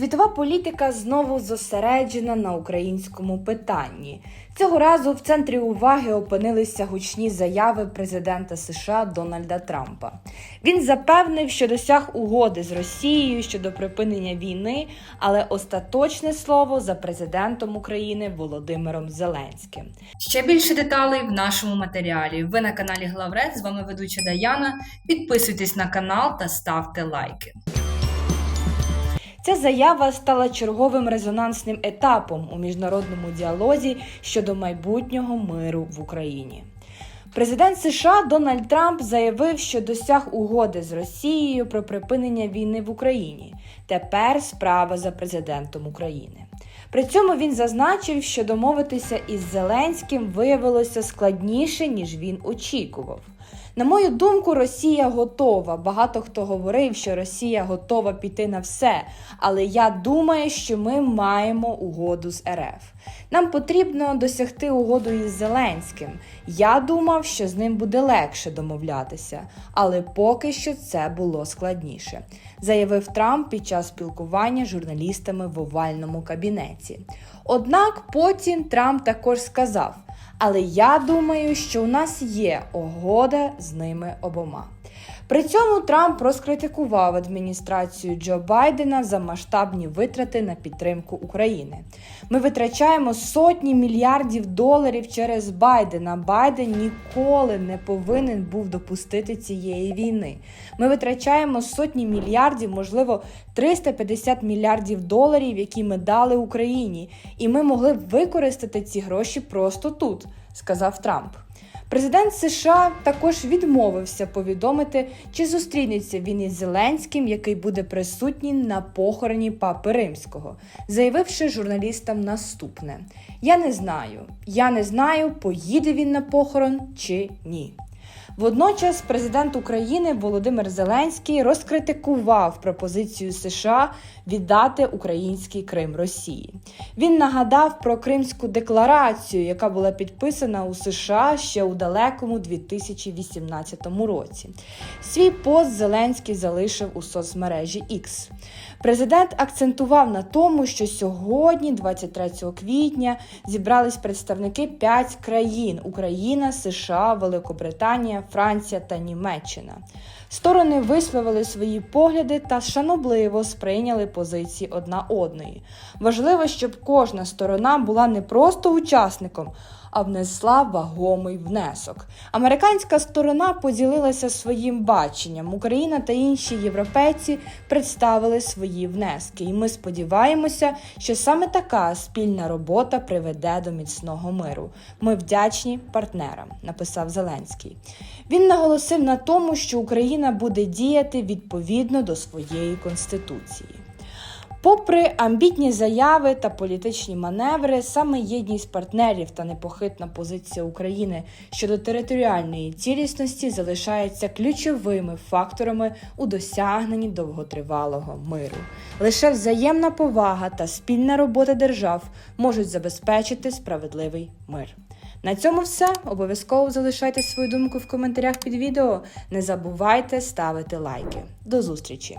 Світова політика знову зосереджена на українському питанні. Цього разу в центрі уваги опинилися гучні заяви президента США Дональда Трампа. Він запевнив, що досяг угоди з Росією щодо припинення війни, але остаточне слово за президентом України Володимиром Зеленським. Ще більше деталей в нашому матеріалі. Ви на каналі Главред. З вами ведуча Даяна. Підписуйтесь на канал та ставте лайки. Ця заява стала черговим резонансним етапом у міжнародному діалозі щодо майбутнього миру в Україні. Президент США Дональд Трамп заявив, що досяг угоди з Росією про припинення війни в Україні. Тепер справа за президентом України. При цьому він зазначив, що домовитися із Зеленським виявилося складніше, ніж він очікував. На мою думку, Росія готова. Багато хто говорив, що Росія готова піти на все. Але я думаю, що ми маємо угоду з РФ. Нам потрібно досягти угоду із Зеленським. Я думав, що з ним буде легше домовлятися, але поки що це було складніше, заявив Трамп під час спілкування з журналістами в овальному кабінеті. Однак потім Трамп також сказав. Але я думаю, що у нас є угода з ними обома. При цьому Трамп розкритикував адміністрацію Джо Байдена за масштабні витрати на підтримку України. Ми витрачаємо сотні мільярдів доларів через Байдена. Байден ніколи не повинен був допустити цієї війни. Ми витрачаємо сотні мільярдів, можливо, 350 мільярдів доларів, які ми дали Україні, і ми могли б використати ці гроші просто тут, сказав Трамп. Президент США також відмовився повідомити, чи зустрінеться він із Зеленським, який буде присутній на похороні папи римського, заявивши журналістам наступне: Я не знаю, я не знаю, поїде він на похорон чи ні. Водночас президент України Володимир Зеленський розкритикував пропозицію США віддати український Крим Росії. Він нагадав про Кримську декларацію, яка була підписана у США ще у далекому 2018 році. Свій пост Зеленський залишив у соцмережі X. Президент акцентував на тому, що сьогодні, 23 квітня, зібрались представники п'ять країн: Україна, США, Великобританія, Франція та Німеччина. Сторони висловили свої погляди та шанобливо сприйняли позиції одна одної. Важливо, щоб кожна сторона була не просто учасником, а внесла вагомий внесок. Американська сторона поділилася своїм баченням. Україна та інші європейці представили свої внески, і ми сподіваємося, що саме така спільна робота приведе до міцного миру. Ми вдячні партнерам, написав Зеленський. Він наголосив на тому, що Україна буде діяти відповідно до своєї конституції. Попри амбітні заяви та політичні маневри, саме єдність партнерів та непохитна позиція України щодо територіальної цілісності залишаються ключовими факторами у досягненні довготривалого миру. Лише взаємна повага та спільна робота держав можуть забезпечити справедливий мир. На цьому все. Обов'язково залишайте свою думку в коментарях під відео. Не забувайте ставити лайки. До зустрічі!